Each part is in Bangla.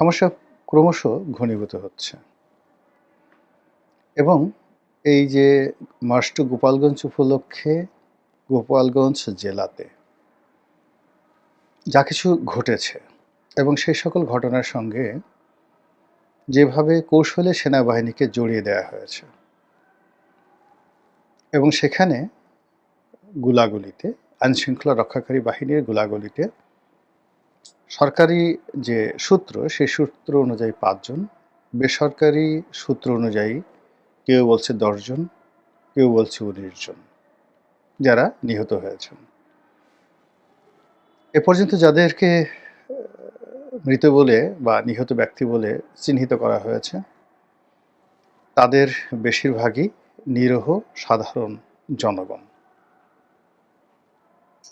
সমস্যা ক্রমশ ঘনীভূত হচ্ছে। এবং এই যে মার্চ টু গোপালগঞ্জ উপলক্ষে গোপালগঞ্জ জেলাতে যা কিছু ঘটেছে এবং সেই সকল ঘটনার সঙ্গে যেভাবে কৌশলে সেনাবাহিনীকে জড়িয়ে দেওয়া হয়েছে এবং সেখানে গুলাগুলিতে আইনশৃঙ্খলা রক্ষাকারী বাহিনীর গুলাগুলিতে সরকারি যে সূত্র, সেই সূত্র অনুযায়ী পাঁচজন, বেসরকারি সূত্র অনুযায়ী কেউ বলছে দশজন, কেউ বলছে উনিশ জন যারা নিহত হয়েছেন। এ পর্যন্ত যাদেরকে মৃত বলে বা নিহত ব্যক্তি বলে চিহ্নিত করা হয়েছে, তাদের বেশিরভাগই নিরহ সাধারণ জনগণ।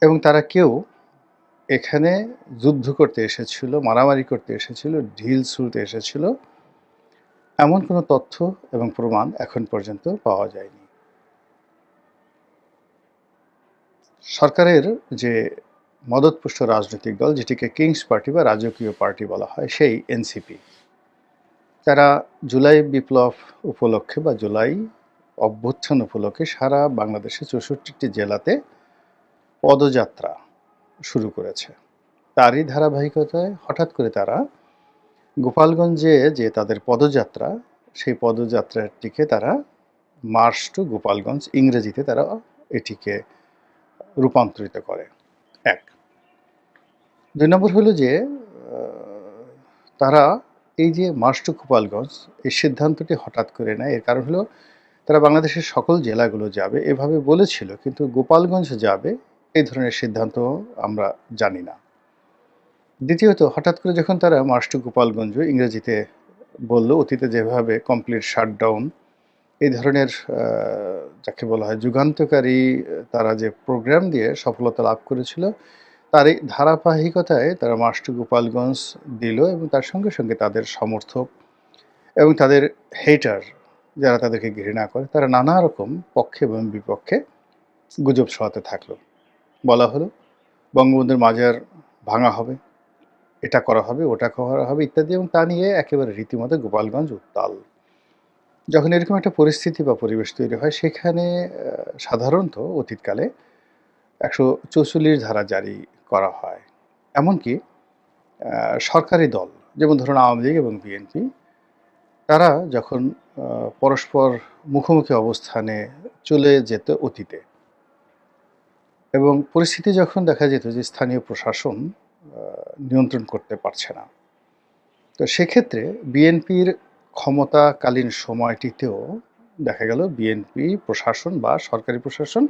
এবং তারা কেউ এখানে যুদ্ধ করতে এসেছিল, মারামারি করতে এসেছিল, ঢিল ছুঁড়তে এসেছিল। এমন কোনো তথ্য এবং প্রমাণ এখন পর্যন্ত পাওয়া যায়নি। সরকারের যে মদতপুষ্ট রাজনৈতিক দল, যেটিকে কিংস পার্টি বা রাজকীয় পার্টি বলা হয়, সেই এনসিপি। তারা জুলাই বিপ্লব উপলক্ষে বা জুলাই অভ্যুত্থান উপলক্ষে সারা বাংলাদেশের চৌষট্টিটি জেলাতে পদযাত্রা শুরু করেছে। তারই ধারাবাহিকতায় হঠাৎ করে তারা গোপালগঞ্জে যে তাদের পদযাত্রা, সেই পদযাত্রাটিকে তারা মার্চ টু গোপালগঞ্জ ইংরেজিতে তারা এটিকে রূপান্তরিত করে। এক। দুই নম্বর হলো যে তারা এই যে মার্চ টু গোপালগঞ্জ, এই সিদ্ধান্তটি হঠাৎ করে নেয়, এর কারণ হলো তারা বাংলাদেশের সকল জেলাগুলো যাবে, এভাবে বলেছিল, কিন্তু গোপালগঞ্জ যাবে এই ধরনের সিদ্ধান্ত আমরা জানি না। দ্বিতীয়ত, হঠাৎ করে যখন তারা মার্চ টু গোপালগঞ্জ ইংরেজিতে বলল, অতীতে যেভাবে কমপ্লিট শাটডাউন এই ধরনের যাকে বলা হয় যুগান্তকারী, তারা যে প্রোগ্রাম দিয়ে সফলতা লাভ করেছিল, তার এই ধারাবাহিকতায় তারা মার্চ টু গোপালগঞ্জ দিল এবং তার সঙ্গে সঙ্গে তাদের সমর্থক এবং তাদের হেটার যারা তাদেরকে ঘৃণা করে, তারা নানা রকম পক্ষে এবং বিপক্ষে গুজব ছড়াতে থাকল। বলা হলো, বঙ্গবন্ধুর মাজার ভাঙা হবে, এটা করা হবে, ওটা করা হবে ইত্যাদি, এবং তা নিয়ে একেবারে রীতিমতো গোপালগঞ্জ উত্তাল। যখন এরকম একটা পরিস্থিতি বা পরিবেশ তৈরি হয়, সেখানে সাধারণত অতীতকালে একশো চৌচল্লিশ ধারা জারি করা হয়। এমনকি সরকারি দল, যেমন ধরুন আওয়ামী লীগ এবং বিএনপি, তারা যখন পরস্পর মুখোমুখি অবস্থানে চলে যেত অতীতে এবং পরিস্থিতি যখন দেখা যেত যে স্থানীয় প্রশাসন নিয়ন্ত্রণ করতে পারছে না, তো সেক্ষেত্রে বিএনপির ক্ষমতাকালীন সময়টিতেও দেখা গেল বিএনপি প্রশাসন বা সরকারি প্রশাসন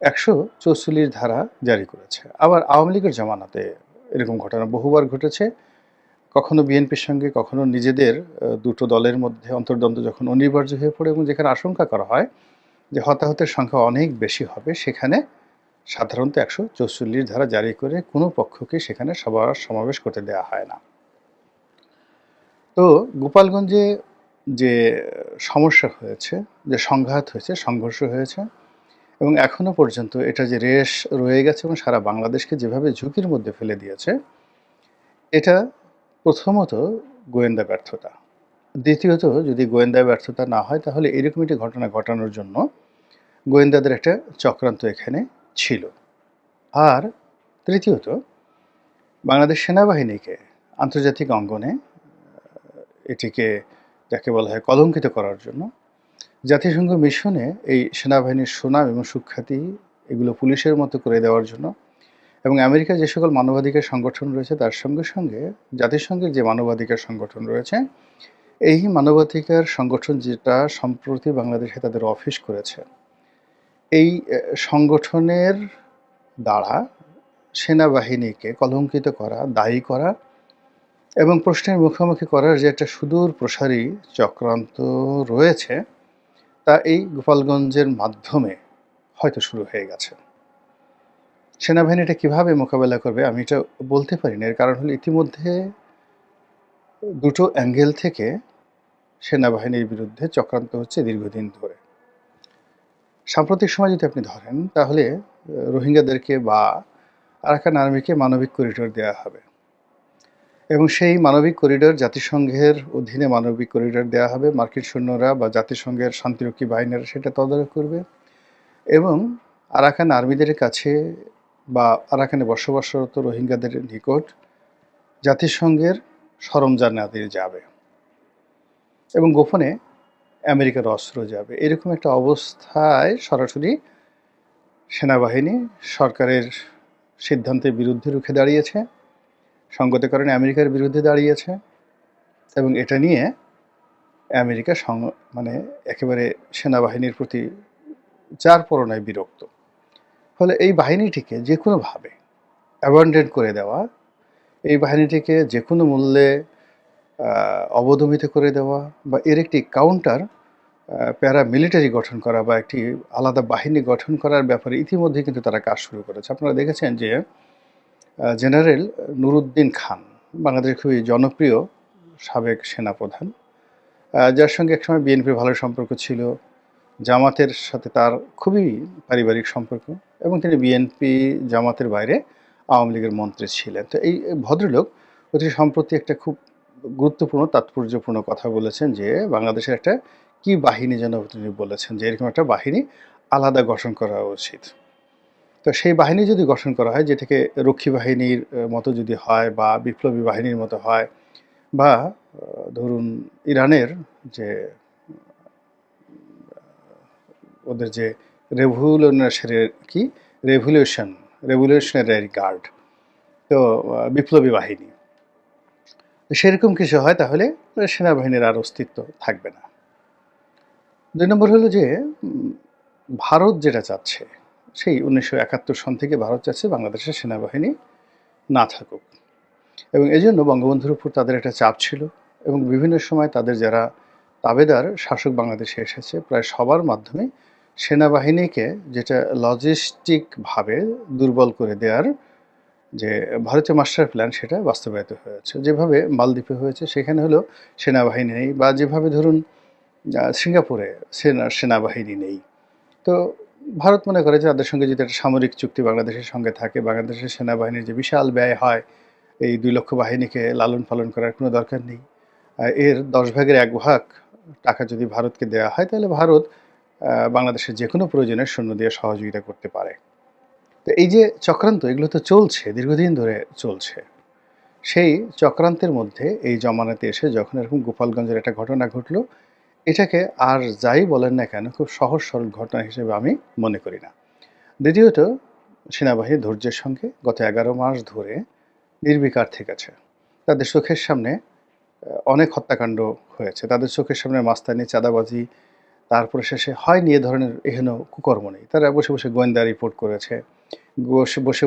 একশো চৌচল্লিশ ধারা জারি করেছে। আবার আওয়ামী লীগের জামানাতে এরকম ঘটনা বহুবার ঘটেছে। কখনো বিএনপির সঙ্গে, কখনো নিজেদের দুটো দলের মধ্যে অন্তর্দ্বন্দ্ব যখন অনিবার্য হয়ে পড়ে এবং যেখানে আশঙ্কা করা হয় যে হতাহতের সংখ্যা অনেক বেশি হবে, সেখানে সাধারণত একশো চৌচল্লিশ ধারা জারি করে কোনো পক্ষকে সেখানে সবার সমাবেশ করতে দেওয়া হয় না। তো গোপালগঞ্জে যে সমস্যা হয়েছে, যে সংঘাত হয়েছে, সংঘর্ষ হয়েছে এবং এখনও পর্যন্ত এটা যে রেশ রয়ে গেছে এবং সারা বাংলাদেশকে যেভাবে ঝুঁকির মধ্যে ফেলে দিয়েছে, এটা প্রথমত গোয়েন্দা ব্যর্থতা। দ্বিতীয়ত যদি গোয়েন্দা ব্যর্থতা না হয়, তাহলে এরকম একটি ঘটনা ঘটানোর জন্য গোয়েন্দাদের একটা চক্রান্ত এখানে ছিল। আর তৃতীয়ত, বাংলাদেশ সেনাবাহিনীকে আন্তর্জাতিক অঙ্গনে এটিকে যাকে বলা হয় কলঙ্কিত করার জন্য, জাতিসংঘ মিশনে এই সেনাবাহিনীর সুনাম এবং সুখ্যাতি এগুলো পুলিশের মতো করে দেওয়ার জন্য এবং আমেরিকার যে সকল মানবাধিকার সংগঠন রয়েছে তার সঙ্গে সঙ্গে জাতিসংঘের যে মানবাধিকার সংগঠন রয়েছে, এই মানবাধিকার সংগঠন যেটা সম্প্রতি বাংলাদেশে তাদের অফিস করেছে। এই সংগঠনের দ্বারা সেনাবাহিনীকে কলঙ্কিত করা, দায়ী করা এবং প্রশ্নের মুখোমুখি করার যে একটা সুদূর প্রসারী চক্রান্ত রয়েছে, তা এই গোপালগঞ্জের মাধ্যমে হয়তো শুরু হয়ে গেছে। সেনাবাহিনী এটা কীভাবে মোকাবেলা করবে আমি এটা বলতে পারি না এর কারণ হলো ইতিমধ্যে দুটো অ্যাঙ্গেল থেকে সেনাবাহিনীর বিরুদ্ধে চক্রান্ত হচ্ছে দীর্ঘদিন ধরে। সাম্প্রতিক সময় যদি আপনি ধরেন, তাহলে রোহিঙ্গাদেরকে বা আরাকান আর্মিকে মানবিক করিডোর দেওয়া হবে। এবং সেই মানবিক করিডোর জাতিসংঘের অধীনে মানবিক করিডোর দেওয়া হবে। মার্কিন সৈন্যরা বা জাতিসংঘের শান্তিরক্ষী বাহিনীরা সেটা তদারক করবে। এবং আরাকান আর্মিদের কাছে বা আরাকানে বসবাসরত রোহিঙ্গাদের নিকট জাতিসংঘের সরঞ্জামাদি যাবে। এবং গোপনে আমেরিকার অস্ত্র যাবে। এরকম একটা অবস্থায় সরাসরি সেনাবাহিনী সরকারের সিদ্ধান্তের বিরুদ্ধে রুখে দাঁড়িয়েছে, সঙ্গত কারণে আমেরিকার বিরুদ্ধে দাঁড়িয়েছে এবং এটা নিয়ে আমেরিকা সং- মানে একেবারে সেনাবাহিনীর প্রতি চার পরনায় বিরক্ত। ফলে এই বাহিনীটিকে যে কোনোভাবে অ্যাবান্ডেড করে দেওয়া, এই বাহিনীটিকে যে কোনো মূল্যে অবদমিত করে দেওয়া বা এর একটি কাউন্টার প্যারা মিলিটারি গঠন করা বা একটি আলাদা বাহিনী গঠন করার ব্যাপারে ইতিমধ্যে কিন্তু তারা কাজ শুরু করেছে। আপনারা দেখেছেন যে জেনারেল নুরুদ্দিন খান, বাংলাদেশের খুবই জনপ্রিয় সাবেক সেনাপ্রধান যার সঙ্গে একসময় বিএনপির ভালো সম্পর্ক ছিল, জামাতের সাথে তার খুবই পারিবারিক সম্পর্ক এবং তিনি বিএনপি জামাতের বাইরে আওয়ামী লীগের মন্ত্রী ছিলেন। তো এই ভদ্রলোক, অতি সম্প্রতি একটা খুব গুরুত্বপূর্ণ, তাৎপর্যপূর্ণ কথা বলেছেন যে বাংলাদেশের একটা কি বাহিনী যেন তিনি বলেছেন যে এরকম একটা বাহিনী আলাদা গঠন করা উচিত। তো সেই বাহিনী যদি গঠন করা হয়, যেটাকে রক্ষী বাহিনীর মতো যদি হয় বা বিপ্লবী বাহিনীর মতো হয় বা ধরুন ইরানের যে ওদের যে রেভুলেশনের কি? রেভুলেশন রেভুলেশনারি গার্ড তো বিপ্লবী বাহিনী। সেরকম কিছু হয়, তাহলে সেনাবাহিনীর আর অস্তিত্ব থাকবে না। দুই নম্বর হলো যে ভারত যেটা চাচ্ছে, সেই উনিশশো একাত্তর সন থেকে ভারত চাচ্ছে বাংলাদেশের সেনাবাহিনী না থাকুক। এবং এই জন্য বঙ্গবন্ধুর উপর তাদের একটা চাপ ছিল এবং বিভিন্ন সময় তাদের যারা তাবেদার শাসক বাংলাদেশে এসেছে, প্রায় সবার মাধ্যমে সেনাবাহিনীকে যেটা লজিস্টিকভাবে দুর্বল করে দেওয়ার যে ভারতীয় মাস্টার প্ল্যান সেটা বাস্তবায়িত হয়েছে। যেভাবে মালদ্বীপে হয়েছে, সেখানে হলো সেনাবাহিনী নেই বা যেভাবে ধরুন সিঙ্গাপুরে সেনা, সেনাবাহিনী নেই। তো ভারত মনে করে যে তাদের সঙ্গে যদি একটা সামরিক চুক্তি বাংলাদেশের সঙ্গে থাকে, বাংলাদেশের সেনাবাহিনীর যে বিশাল ব্যয় হয়, এই দুই লক্ষ বাহিনীকে লালন পালন করার কোনো দরকার নেই। এর দশ ভাগের এক ভাগ টাকা যদি ভারতকে দেওয়া হয়, তাহলে ভারত বাংলাদেশের যে কোনো প্রয়োজনে সৈন্য দিয়ে সহযোগিতা করতে পারে। তো এই যে চক্রান্ত, এগুলো তো চলছে, দীর্ঘদিন ধরে চলছে। সেই চক্রান্তের মধ্যে এই জমানাতে এসে যখন এরকম গোপালগঞ্জের একটা ঘটনা ঘটলো, এটাকে আর যাই বলেন না কেন, খুব সহজ সরল ঘটনা হিসেবে আমি মনে করি না। দ্বিতীয়ত, সেনাবাহিনী ধৈর্যের সঙ্গে গত এগারো মাস ধরে নির্বিকার থেকেছে তাদের চোখের সামনে অনেক হত্যাকাণ্ড হয়েছে। তাদের চোখের সামনে মাস্তানি, চাঁদাবাজি, তারপরে শেষে হয়নি এ ধরনের এহেন কুকর্ম নেই। তারা বসে বসে গোয়েন্দা রিপোর্ট করেছে। বসে বসে বসে